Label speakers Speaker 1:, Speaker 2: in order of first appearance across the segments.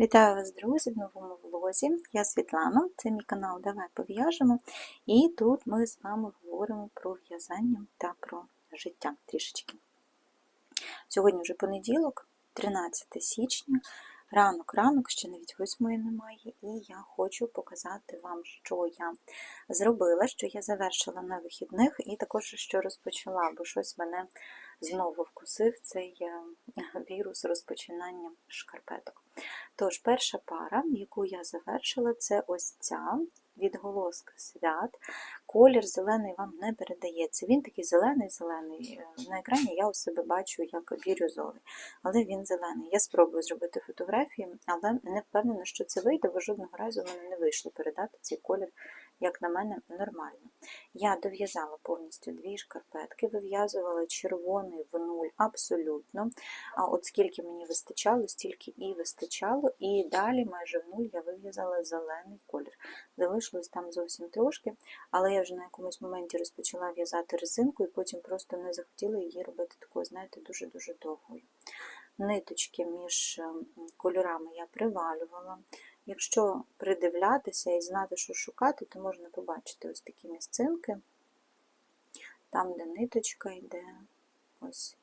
Speaker 1: Вітаю вас, друзі, в новому влозі. Я Світлана, це мій канал Давай пов'яжемо. І тут ми з вами говоримо про в'язання та про життя трішечки. Сьогодні вже понеділок, 13 січня, ранок-ранок, ще навіть восьмої немає, і я хочу показати вам, що я зробила, що я завершила на вихідних, і також що розпочала, бо щось мене знову вкусив цей е, вірус розпочинання шкарпеток. Тож, перша пара, яку я завершила, це ось ця відголоска свят. Колір зелений вам не передається. Він такий зелений-зелений. На екрані я у себе бачу як бірюзовий, але він зелений. Я спробую зробити фотографії, але не впевнена, що це вийде, бо жодного разу мене не вийшло передати цей колір як на мене, нормально. Я дов'язала повністю дві шкарпетки, вив'язувала червоний в нуль абсолютно. А от скільки мені вистачало, стільки і вистачало. І далі, майже в нуль, я вив'язала зелений колір. Залишилось там зовсім трошки, але я вже на якомусь моменті розпочала в'язати резинку і потім просто не захотіла її робити такою, знаєте, дуже-дуже довгою. Ниточки між ем, кольорами я привалювала. Якщо придивлятися і знати, що шукати, то можна побачити ось такі місцинки, там, де ниточка йде, ось,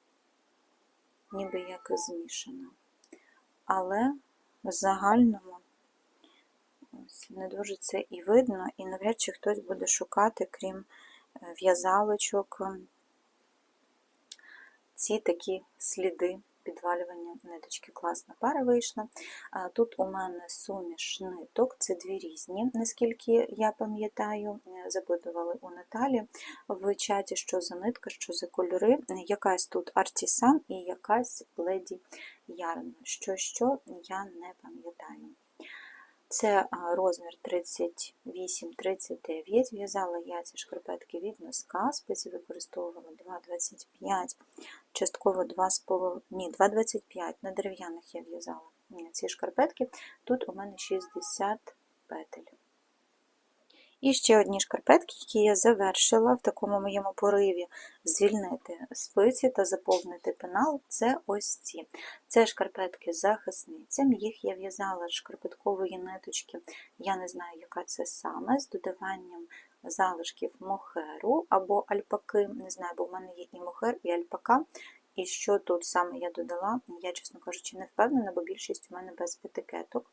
Speaker 1: ніби як змішана. Але в загальному ось, не дуже це і видно, і навряд чи хтось буде шукати, крім е, в'язалочок, ці такі сліди підвалювання ниточки. Класна пара вийшла. Тут у мене суміш ниток, це дві різні, наскільки я пам'ятаю, е, запитували у Наталі в чаті, що за нитка, що за кольори. Якась тут Артісан і якась Леді Ярн. Що, що я не пам'ятаю. Це розмір 38-39. В'язала я ці шкарпетки від носка, спиці використовувала 2,25, частково 2,5, ні, 2,25 на дерев'яних я в'язала ці шкарпетки. Тут у мене 60 петель. І ще одні шкарпетки, які я завершила в такому моєму пориві звільнити спиці та заповнити пенал, це ось ці. Це шкарпетки захисницям. Їх я в'язала з шкарпеткової ниточки, я не знаю, яка це саме, з додаванням залишків мохеру або альпаки. Не знаю, бо в мене є і мохер, і альпака. І що тут саме я додала, я, чесно кажучи, не впевнена, бо більшість у мене без етикеток.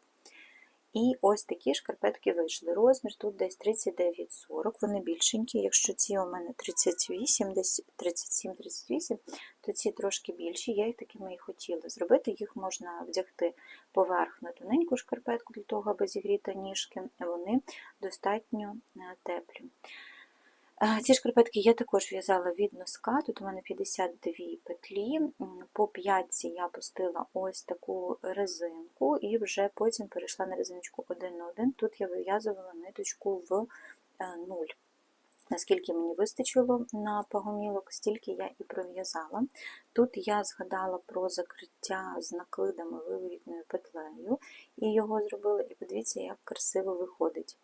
Speaker 1: І ось такі шкарпетки вийшли. Розмір тут десь 39-40, вони більшенькі. Якщо ці у мене 38, десь 37-38, то ці трошки більші, я їх такими і хотіла зробити. Їх можна вдягти поверх на тоненьку шкарпетку для того, аби зігріти ніжки, вони достатньо е, теплі. Ці шкарпетки я також в'язала від носка, тут у мене 52 петлі, по п'ятці я пустила ось таку резинку і вже потім перейшла на резиночку 1 на 1. Тут я вив'язувала ниточку в 0. Е, Наскільки мені вистачило на погомілок, стільки я і пров'язала. Тут я згадала про закриття з накидами виворітною петлею, і його зробила, і подивіться, як красиво виходить.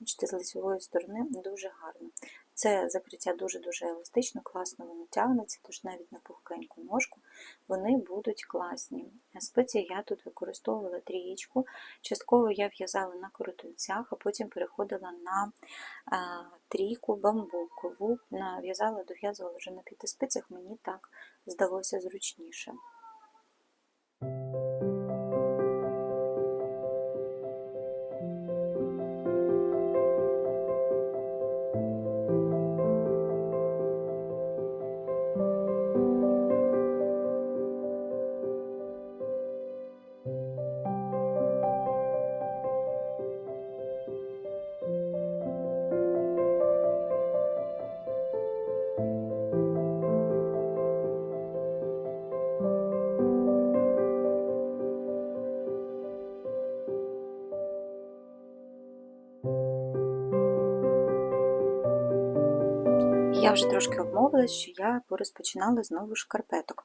Speaker 1: Бачите, з лицевої сторони дуже гарно. Це закриття дуже-дуже еластично, класно воно тягнеться, тож навіть на пухкеньку ножку вони будуть класні. Спиці я тут використовувала трієчку, частково я в'язала на коротунцях, а потім переходила на трійку бамбукову, в'язала, дов'язувала вже на п'яти спицях, мені так здалося зручніше. Я вже трошки обмовилась, що я порозпочинала знову шкарпеток.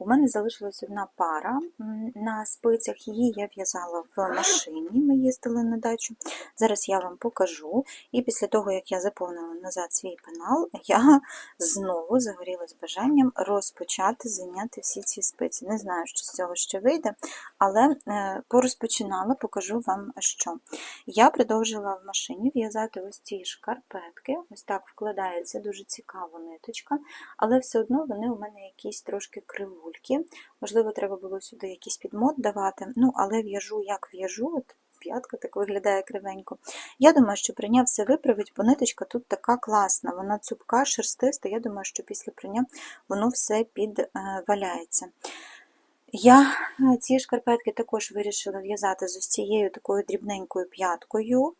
Speaker 1: У мене залишилась одна пара на спицях, її я в'язала в машині, ми їздили на дачу. Зараз я вам покажу. І після того, як я заповнила назад свій пенал, я знову загорілась бажанням розпочати зайняти всі ці спиці. Не знаю, що з цього ще вийде, але е, порозпочинала, покажу вам що. Я продовжила в машині в'язати ось ці шкарпетки, ось так вкладається дуже цікаво ниточка, але все одно вони у мене якісь трошки кривульки. Можливо, треба було сюди якийсь підмот давати, ну, але в'яжу, як в'яжу, от п'ятка так виглядає кривенько. Я думаю, що прийняв все виправить, бо ниточка тут така класна, вона цупка, шерстиста, я думаю, що після прийня воно все підваляється. Я е, ці шкарпетки також вирішила в'язати з ось цією такою дрібненькою п'яткою,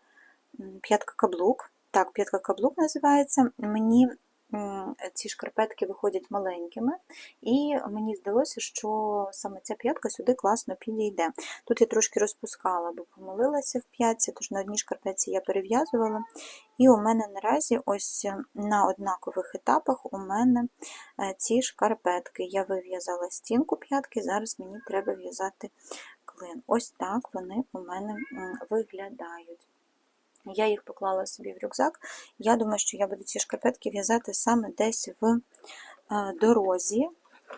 Speaker 1: п'ятка каблук. Так, п'ятка каблук називається. Мені ці шкарпетки виходять маленькими, і мені здалося, що саме ця п'ятка сюди класно підійде. Тут я трошки розпускала, бо помилилася в п'ятці, тож на одній шкарпетці я перев'язувала. І у мене наразі ось на однакових етапах у мене е, ці шкарпетки. Я вив'язала стінку п'ятки, зараз мені треба в'язати клин. Ось так вони у мене виглядають. Я їх поклала собі в рюкзак. Я думаю, що я буду ці шкарпетки в'язати саме десь в е, дорозі,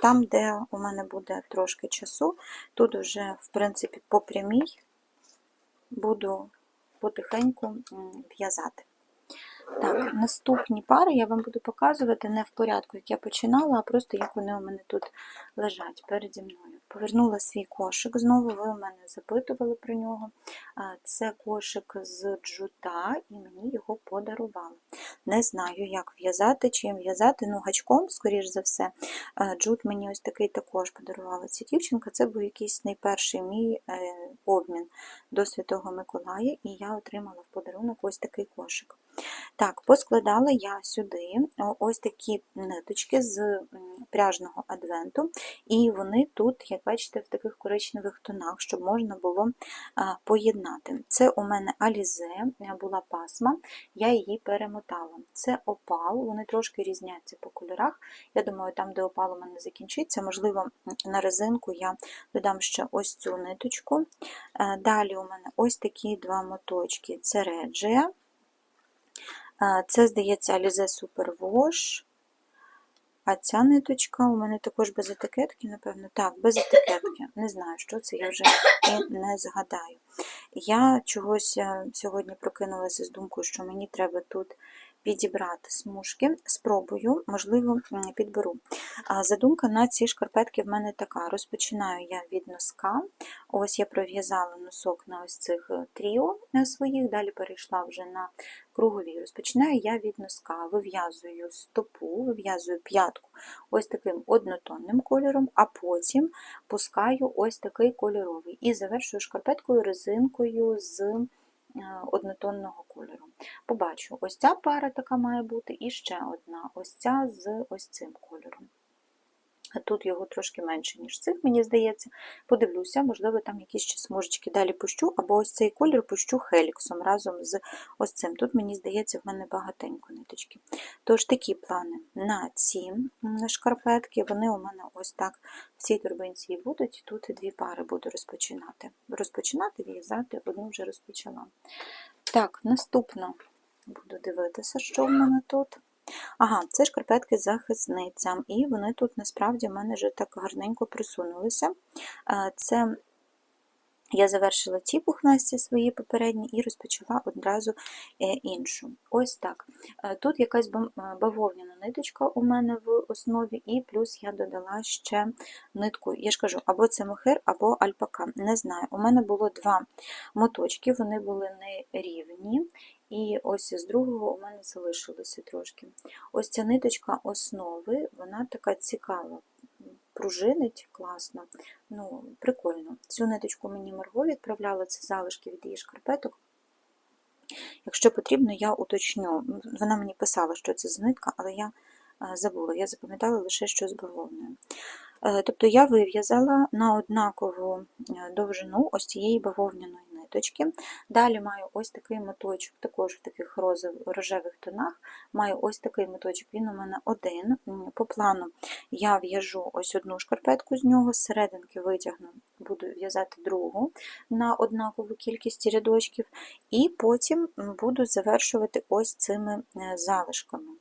Speaker 1: там, де у мене буде трошки часу. Тут вже, в принципі, по прямій буду потихеньку в'язати. Так, наступні пари я вам буду показувати не в порядку, як я починала, а просто як вони у мене тут лежать переді мною. Повернула свій кошик знову, ви у мене запитували про нього. Це кошик з джута, і мені його подарували. Не знаю, як в'язати, чим в'язати, ну гачком, скоріш за все. Джут мені ось такий також подарувала ця дівчинка. Це був якийсь найперший мій е, обмін до Святого Миколая, і я отримала в подарунок ось такий кошик. Так, поскладала я сюди ось такі ниточки з пряжного адвенту, і вони тут, як бачите, в таких коричневих тонах, щоб можна було поєднати. Це у мене Алізе, була пасма, я її перемотала. Це опал, вони трошки різняться по кольорах. Я думаю, там, де опал у мене закінчиться, можливо, на резинку я додам ще ось цю ниточку. Е, Далі у мене ось такі два моточки: це реджія. Це, здається, Alize Super Wash. А ця ниточка у мене також без етикетки, напевно. Так, без етикетки. Не знаю, що це, я вже і не згадаю. Я чогось е, сьогодні прокинулася з думкою, що мені треба тут підібрати смужки. Спробую, можливо, підберу. Задумка на ці шкарпетки в мене така. Розпочинаю я від носка. Ось я пров'язала носок на ось цих е, тріо на своїх, далі перейшла вже на кругові. Розпочинаю я від носка, вив'язую стопу, вив'язую п'ятку ось таким однотонним кольором, а потім пускаю ось такий кольоровий. І завершую шкарпеткою резинкою з е, однотонного кольору. Побачу, ось ця пара така має бути, і ще одна, ось ця з ось цим кольором. Тут його трошки менше, ніж цих, мені здається. Подивлюся, можливо, там якісь ще смужечки далі пущу, або ось цей колір пущу хеліксом разом з ось цим. Тут, мені здається, в мене багатенько ниточки. Тож такі плани на ці шкарпетки, вони у мене ось так в цій торбинці і будуть. Тут дві пари буду розпочинати. Розпочинати, в'язати, одну вже розпочала. Так, наступно буду дивитися, що в мене тут. Ага, це шкарпетки захисницям, і вони тут насправді в мене вже так гарненько присунулися. Е, Це я завершила ті пухнасті свої попередні і розпочала одразу е, іншу. Ось так. Е, Тут якась бавовняна ниточка у мене в основі, і плюс я додала ще нитку. Я ж кажу, або це мохер, або альпака. Не знаю. У мене було два моточки, вони були нерівні. І ось з другого у мене залишилося трошки. Ось ця ниточка основи, вона така цікава, пружинить класно, ну, прикольно. Цю ниточку мені Марго відправляла, це залишки від її шкарпеток. Якщо потрібно, я уточню. Вона мені писала, що це за нитка, але я е, забула, я запам'ятала лише, що з бавовною. Е, Тобто я вив'язала на однакову е, довжину ось цієї бавовняної ниточки. Далі маю ось такий моточок, також в таких рожевих тонах. Маю ось такий моточок, він у мене один. По плану я в'яжу ось одну шкарпетку з нього, з серединки витягну, буду в'язати другу на однакову кількість рядочків, і потім буду завершувати ось цими е, залишками.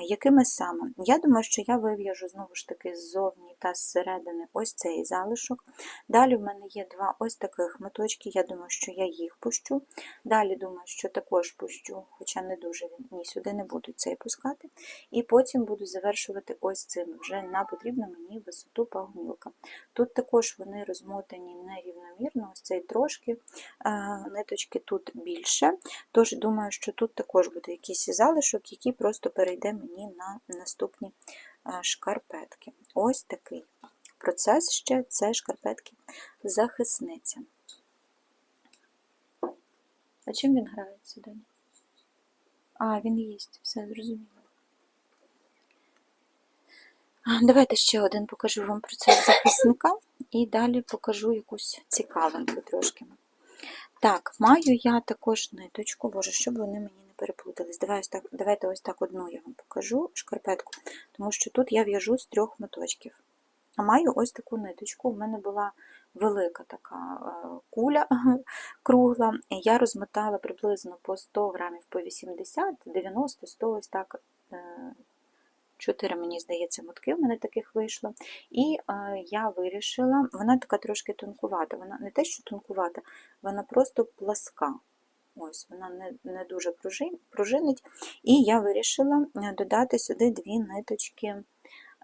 Speaker 1: Якими саме? Я думаю, що я вив'яжу знову ж таки ззовні та зсередини ось цей залишок. Далі в мене є два ось таких моточки, я думаю, що я їх пущу. Далі думаю, що також пущу, хоча не дуже ні сюди не буду цей пускати. І потім буду завершувати ось цим вже на потрібну мені висоту пагнілка. Тут також вони розмотані нерівномірно, ось цей трошки ниточки тут більше. Тож думаю, що тут також буде якийсь залишок, який просто перейде мені на наступні шкарпетки. Ось такий процес ще це шкарпетки захисниця. А чим він грається далі? А, він їсть, все зрозуміло. Давайте ще один покажу вам процес захисника і далі покажу якусь цікавинку трошки. Так, маю я також ниточку, боже, щоб вони мені переплутались. Давай ось так, Давайте ось так одну я вам покажу шкарпетку, тому що тут я в'яжу з трьох моточків. А маю ось таку ниточку. У мене була велика така е, куля кругла, я розмотала приблизно по 100 грамів по 80, 90, 100 ось так. Е, чотири, мені здається, мотки в мене таких вийшло. І е, я вирішила, вона така трошки тонкувата, вона не те, що тонкувата, вона просто пласка. Ось, Вона не не дуже пружинить. І я вирішила додати сюди дві ниточки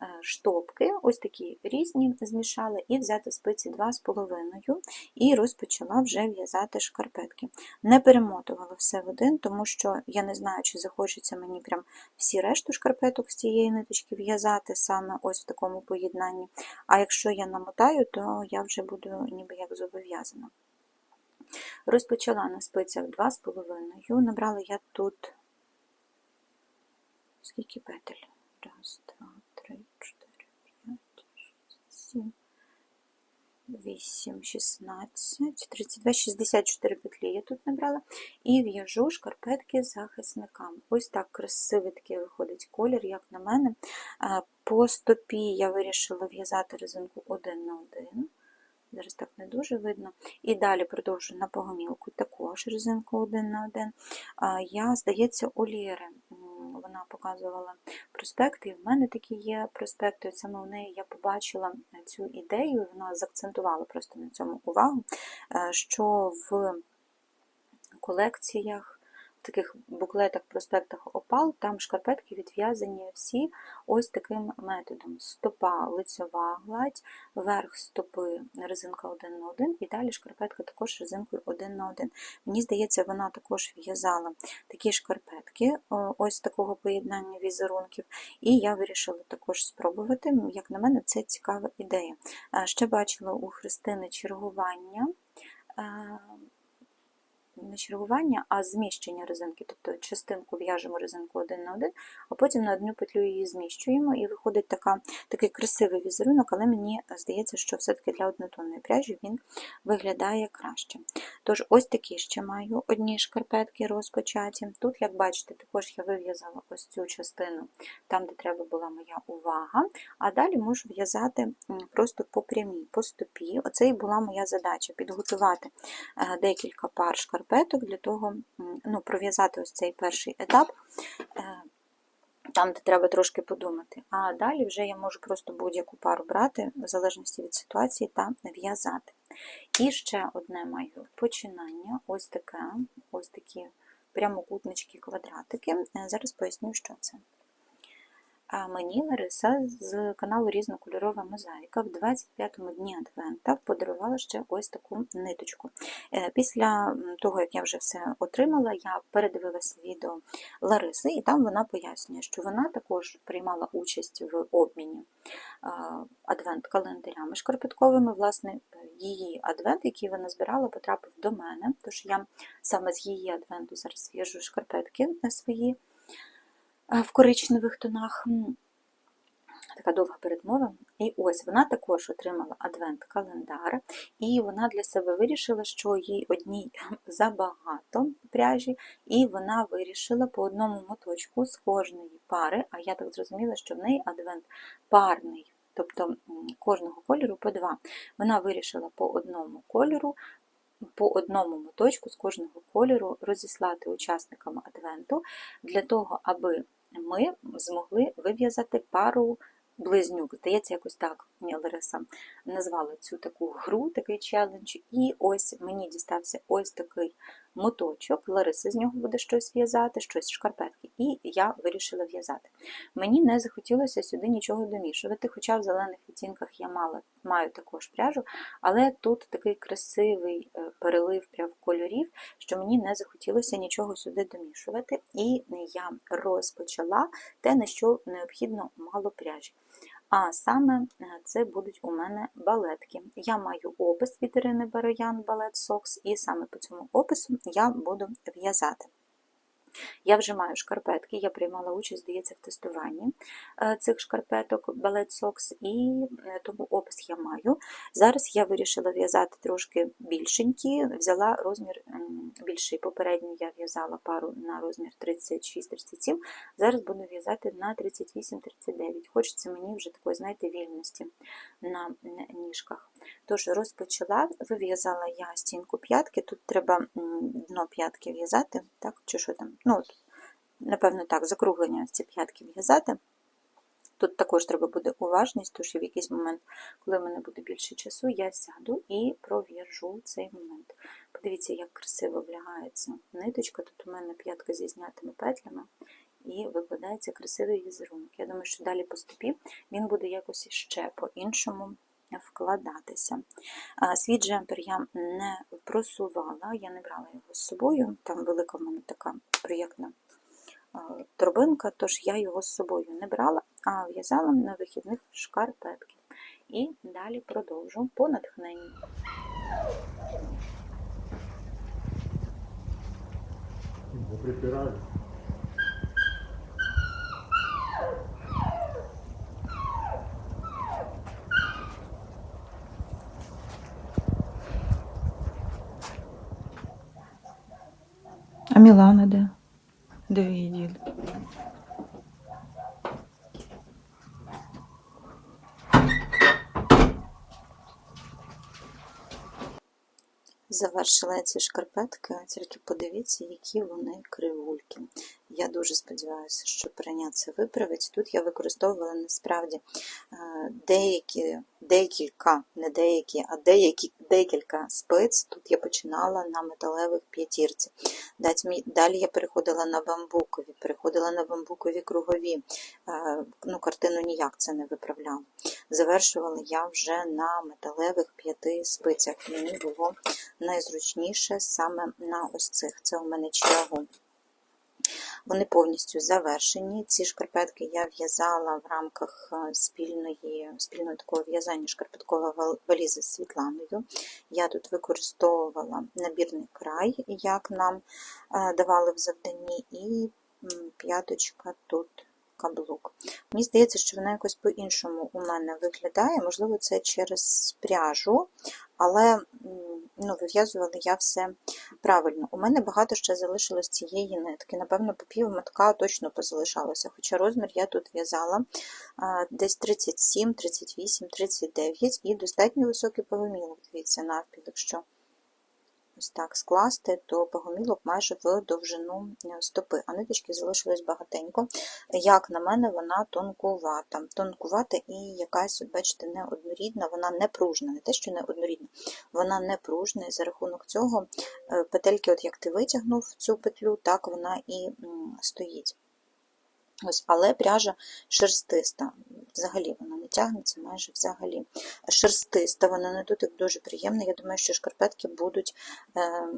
Speaker 1: Е, штопки, ось такі різні, змішала, і взяти спиці 2,5 і розпочала вже в'язати шкарпетки. Не перемотувала все в один, тому що я не знаю, чи захочеться мені прям всі решту шкарпеток з цієї ниточки в'язати саме ось в такому поєднанні. А якщо я намотаю, то я вже буду ніби як зобов'язана. Розпочала на спицях 2,5, набрала я тут скільки петель? Раз, два, 8, 16, 32, 64 петлі я тут набрала, і в'яжу шкарпетки з захисниками. Ось так красивий такий виходить колір, як на мене. По стопі я вирішила в'язати резинку 1 на 1. Зараз так не дуже видно. І далі продовжую на погомілку також резинку 1 на 1. Я, здається, у Лєри вона показувала проспекти, і в мене такі є проспекти. Саме в неї я побачила цю ідею, вона заакцентувала просто на цьому увагу, е, що в колекціях таких буклетах, проспектах Опал, там шкарпетки відв'язані всі ось таким методом: стопа, лицьова гладь, верх стопи, резинка 1 на 1, і далі шкарпетка також резинкою 1 на 1. Мені здається, вона також в'язала такі шкарпетки, ось такого поєднання візерунків, і я вирішила також спробувати. Як на мене, це цікава ідея. Ще бачила у Христини чергування не чергування, а зміщення резинки. Тобто частинку в'яжемо резинку один на один, а потім на одну петлю її зміщуємо, і виходить така, такий красивий візерунок, але мені здається, що все-таки для однотонної пряжі він виглядає краще. Тож, ось такі ще маю одні шкарпетки розпочаті. Тут, як бачите, також я вив'язала ось цю частину, там, де треба була моя увага, а далі можу в'язати просто по прямій, по стопі. Оце і була моя задача підготувати е, декілька пар шкарпеток шкарпеток для того, ну, пров'язати ось цей перший етап, е, там, де треба трошки подумати. А далі вже я можу просто будь-яку пару брати, в залежності від ситуації, та в'язати. І ще одне маю починання ось таке, ось такі прямокутнички, квадратики. Е, зараз поясню, що це. А мені Лариса з каналу Різнокольорова мозаїка в 25-му дні Адвента подарувала ще ось таку ниточку. Е, після того, як я вже все отримала, я передивилася відео Лариси, і там вона пояснює, що вона також приймала участь в обміні адвент-календарями шкарпетковими. Власне, її адвент, який вона збирала, потрапив до мене, тож я саме з її адвенту зараз в'яжу шкарпетки на свої в коричневих тонах. така довга передмова. І ось вона також отримала адвент-календар, і вона для себе вирішила, що їй одній забагато пряжі, і вона вирішила по одному моточку з кожної пари, а я так зрозуміла, що в неї адвент парний, тобто кожного кольору по два. Вона вирішила по одному кольору. По одному моточку з кожного кольору розіслати учасникам адвенту для того, аби ми змогли вив'язати пару близнюк. Здається, якось так Лариса назвала цю таку гру, такий челендж. І ось мені дістався ось такий моточок. Лариса з нього буде щось в'язати, щось шкарпетки. І я вирішила в'язати. Мені не захотілося сюди нічого домішувати, хоча в зелених відтінках я мала, маю також пряжу, але тут такий красивий е, перелив прям кольорів, що мені не захотілося нічого сюди домішувати. І я розпочала те, на що необхідно мало пряжі. А саме е, це будуть у мене балетки. Я маю опис від Ірини Бароян Балет Сокс, і саме по цьому опису я буду в'язати. Я вже маю шкарпетки, я приймала участь, здається, в тестуванні е, цих шкарпеток Ballet Socks, і е, тому опис я маю. Зараз я вирішила в'язати трошки більшенькі, взяла розмір більший. Попередньо я в'язала пару на розмір 36-37, зараз буду в'язати на 38-39. Хочеться мені вже такої, знаєте, вільності на ніжках. Тож розпочала, вив'язала я стінку п'ятки, тут треба дно п'ятки в'язати, так, чи що там, ну, напевно, так, закруглення ці п'ятки в'язати. Тут також треба буде уважність, тому що в якийсь момент, коли в мене буде більше часу, я сяду і пров'яжу цей момент. Подивіться, як красиво влягається ниточка. Тут у мене п'ятка зі знятими петлями і викладається красивий візерунок. Я думаю, що далі по стопі він буде якось ще по-іншому вкладатися. Свій джемпер я не просувала, я не брала його з собою. Там велика в мене така проєктна торбинка, тож я його з собою не брала, а в'язала на вихідних шкарпетки. І далі продовжу по натхненню.
Speaker 2: Не
Speaker 3: А Мілана де? Де її дід?
Speaker 1: Завершила я ці шкарпетки, тільки подивіться, які вони кривульки. Я дуже сподіваюся, що прийняття це виправить. Тут я використовувала насправді е, деякі, декілька, не деякі, а деякі, декілька спиць. Тут я починала на металевих п'ятірці. Далі я переходила на бамбукові, переходила на бамбукові кругові. Е, Ну, Картину ніяк це не виправляла. Завершувала я вже на металевих п'яти спицях. Мені було найзручніше саме на ось цих. Це у мене чиагу. Вони повністю завершені. Ці шкарпетки я в'язала в рамках е, спільної, спільного такого в'язання шкарпеткова валізи з Світланою. Я тут використовувала набірний край, як нам е, давали в завданні, і п'яточка тут каблук. Мені здається, що вона якось по-іншому у мене виглядає, можливо, це через пряжу, але ну, вив'язувала я все правильно. У мене багато ще залишилось цієї нитки. Напевно, по пів мотка точно позалишалося, хоча розмір я тут в'язала десь 37, 38, 39 і достатньо високий погомілок, дивіться, навпіл, якщо ось так скласти, то погомілок майже в довжину е, стопи, а ниточки залишилось багатенько. Як на мене, вона тонкувата. Тонкувата і якась, от бачите, неоднорідна, вона не пружна, не те, що не однорідна, вона не пружна, і за рахунок цього е, петельки, от як ти витягнув цю петлю, так вона і стоїть. Ось, Але пряжа шерстиста, взагалі вона не тягнеться майже взагалі. Шерстиста, вона на дотик дуже приємна. Я думаю, що шкарпетки будуть е,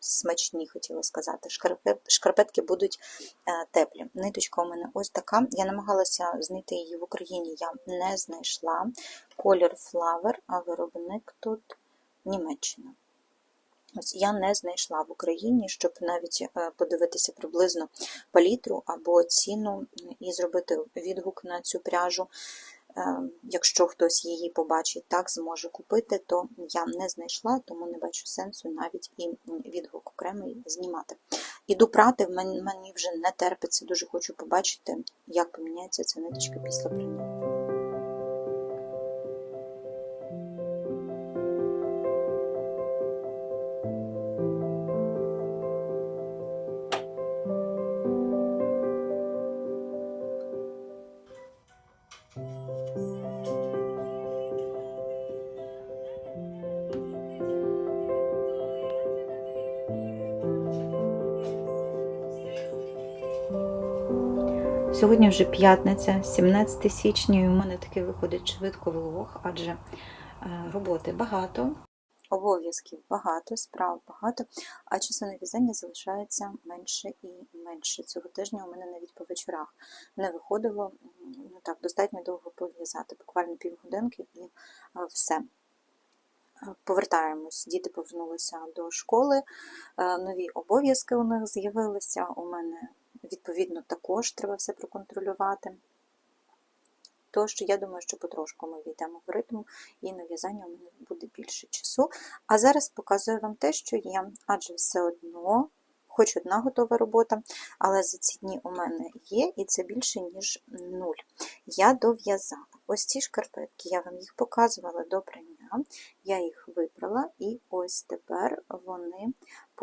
Speaker 1: смачні, хотіла сказати. Шкарпетки будуть е, теплі. Ниточка у мене ось така. Я намагалася знайти її в Україні, я не знайшла. Колір Flower, а виробник тут Німеччина. Ось я не знайшла в Україні, щоб навіть е, подивитися приблизно палітру або ціну і зробити відгук на цю пряжу. е, якщо хтось її побачить, так зможе купити, то я не знайшла, тому не бачу сенсу навіть і відгук окремий знімати. Іду прати, мені вже не терпиться, дуже хочу побачити, як поміняється ця ниточка після прання.
Speaker 3: Сьогодні вже п'ятниця, 17 січня, і у мене такий виходить швидко влог, адже е, роботи багато.
Speaker 1: Обов'язків багато, справ багато, а часу на в'язання залишається менше і менше. Цього тижня у мене навіть по вечорах не виходило ну так, достатньо довго пов'язати, буквально півгодинки і е, все. Е, Повертаємось, діти повернулися до школи, нові обов'язки у них з'явилися. У мене, відповідно, також треба все проконтролювати. Тож, я думаю, що потрошку ми війдемо в ритм, і на в'язання у мене буде більше часу. А зараз показую вам те, що є, адже все одно, хоч одна готова робота, але за ці дні у мене є, і це більше, ніж нуль. Я дов'язала. Ось ці шкарпетки, я вам їх показувала до прання, я їх вибрала, і ось тепер вони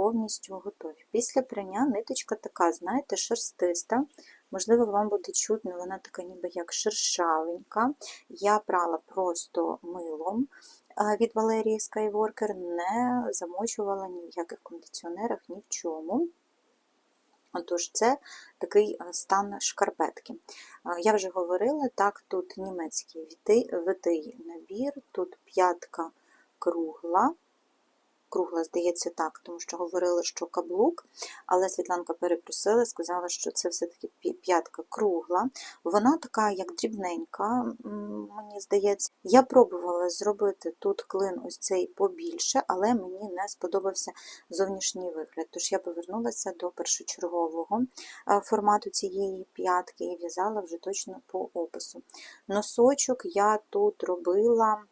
Speaker 1: повністю готові. Після прання ниточка така, знаєте, шерстиста. Можливо, вам буде чутно, вона така ніби як шершавенька. Я прала просто милом від Валерії Skywalker, не замочувала ні в яких кондиціонерах, ні в чому. Отож, це такий стан шкарпетки. Я вже говорила, так, тут німецький витий набір, тут п'ятка кругла, кругла, здається, так, тому що говорили, що каблук, але Світланка перепросила, сказала, що це все-таки п'ятка кругла. Вона така, як дрібненька, мені здається. Я пробувала зробити тут клин ось цей побільше, але мені не сподобався зовнішній вигляд. Тож я повернулася до першочергового е, формату цієї п'ятки і в'язала вже точно по опису. Носочок я тут робила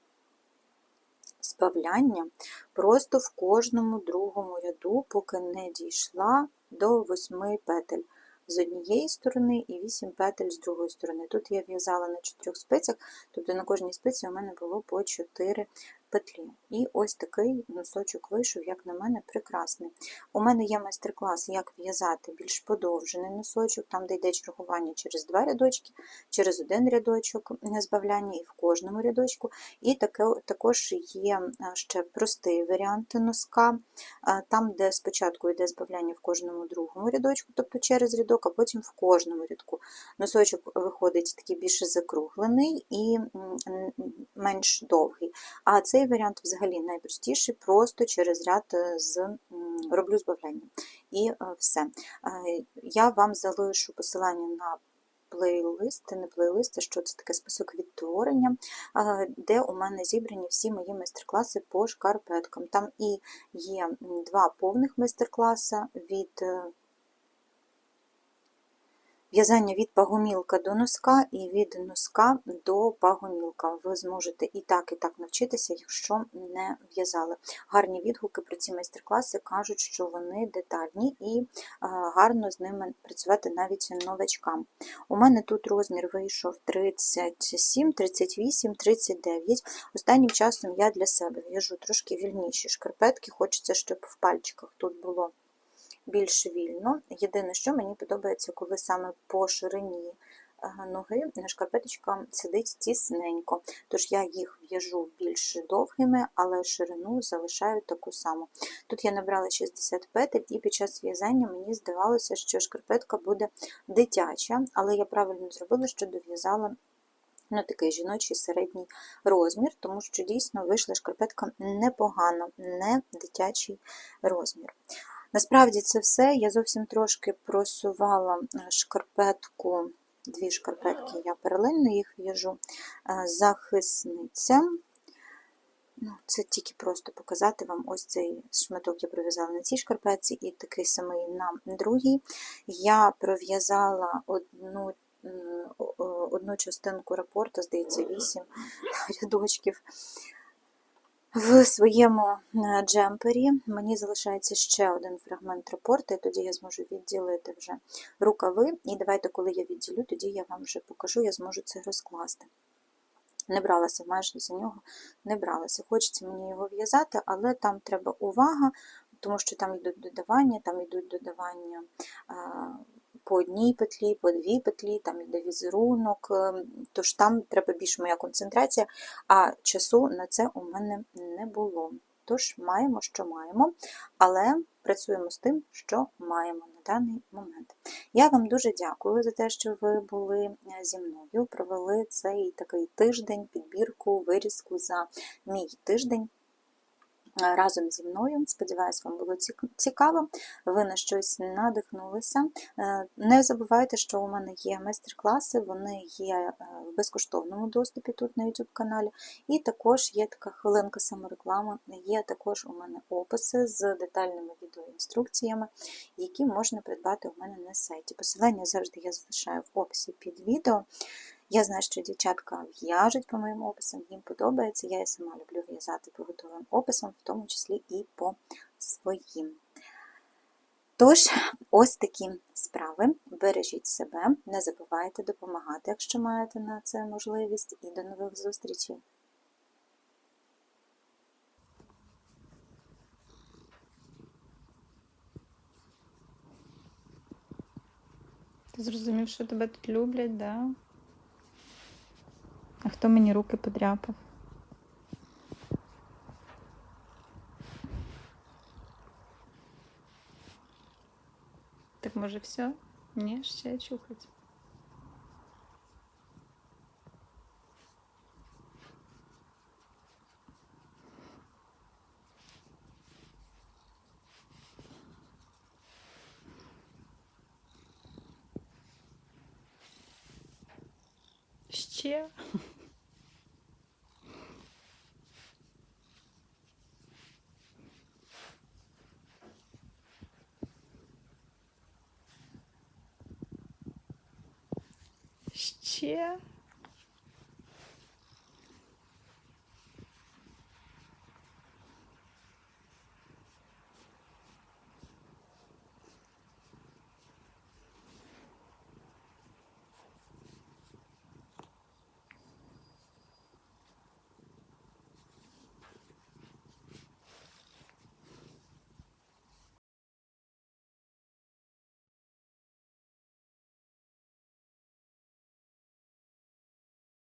Speaker 1: збавляння просто в кожному другому ряду, поки не дійшла до 8 петель з однієї сторони і 8 петель з другої сторони. Тут я в'язала на чотирьох спицях, тобто на кожній спиці у мене було по 4 петлі. І ось такий носочок вийшов, як на мене, прекрасний. У мене є майстер-клас, як в'язати більш подовжений носочок, там де йде чергування через два рядочки, через один рядочок збавляння і в кожному рядочку. І таке, також є ще простий варіант носка, там, де спочатку йде збавляння в кожному другому рядочку, тобто через рядок, а потім в кожному рядку. Носочок виходить такий більше закруглений і менш довгий. А цей варіант взагалі найпростіший, просто через ряд е, з роблю збавляння. І е, все. Е, Я вам залишу посилання на плейлисти, не плейлисти, що це таке список відтворення, де у мене зібрані всі мої майстер-класи по шкарпеткам. Там і є два повних майстер-класи від В'язання від пагомілка до носка і від носка до пагомілка. Ви зможете і так, і так навчитися, якщо не в'язали. Гарні відгуки про ці майстер-класи кажуть, що вони детальні і гарно з ними працювати навіть новачкам. У мене тут розмір вийшов 37, 38, 39. Останнім часом я для себе в'яжу трошки вільніші шкарпетки, хочеться, щоб в пальчиках тут було більш вільно. Єдине, що мені подобається, коли саме по ширині е, ноги шкарпеточка сидить тісненько. Тож я їх в'яжу більш довгими, але ширину залишаю таку саму. Тут я набрала 60 петель, і під час в'язання мені здавалося, що шкарпетка буде дитяча, але я правильно зробила, що дов'язала. Ну, такий жіночий середній розмір, тому що дійсно вийшла шкарпетка непогана, не дитячий розмір. Насправді це все. Я зовсім трошки просувала е, шкарпетку, дві шкарпетки, я паралельно їх в'яжу, е, захисниця. Ну, Це тільки просто показати вам ось цей шматок я пров'язала на цій шкарпетці і такий самий на другій. Я пров'язала одну одну частинку рапорту, здається, 8 рядочків. В своєму е, джемпері мені залишається ще один фрагмент рапорту, і тоді я зможу відділити вже рукави. І давайте, коли я відділю, тоді я вам вже покажу, я зможу це розкласти. Не бралася майже за нього, не бралася. Хочеться мені його в'язати, але там треба увага, тому що там йдуть додавання, там йдуть додавання а, по одній петлі, по дві петлі, там йде візерунок, е, тож там треба більш моя концентрація, а часу на це у мене не було. Тож маємо, що маємо, але працюємо з тим, що маємо на даний момент. Я вам дуже дякую за те, що ви були е, зі мною, провели цей такий тиждень, підбірку, вирізку за мій тиждень разом зі мною. Сподіваюсь, вам було цік- цікаво, ви на щось надихнулися. Е, Не забувайте, що у мене є майстер-класи, вони є е, в безкоштовному доступі тут на YouTube каналі. І також є така хвилинка самореклами, є також у мене описи з детальними відеоінструкціями, які можна придбати у мене на сайті. Посилання завжди я залишаю в описі під відео. Я знаю, що дівчатка в'яжуть по моїм описам, їм подобається. Я і сама люблю в'язати по готовим описам, в тому числі і по своїм. Тож, ось такі справи. Бережіть себе, не забувайте допомагати, якщо маєте на це можливість, і до нових зустрічей!
Speaker 3: Ти зрозумів, що тебе тут люблять, да? А хто мені руки подряпав? Так може все? Ні, ще чухать. Ще?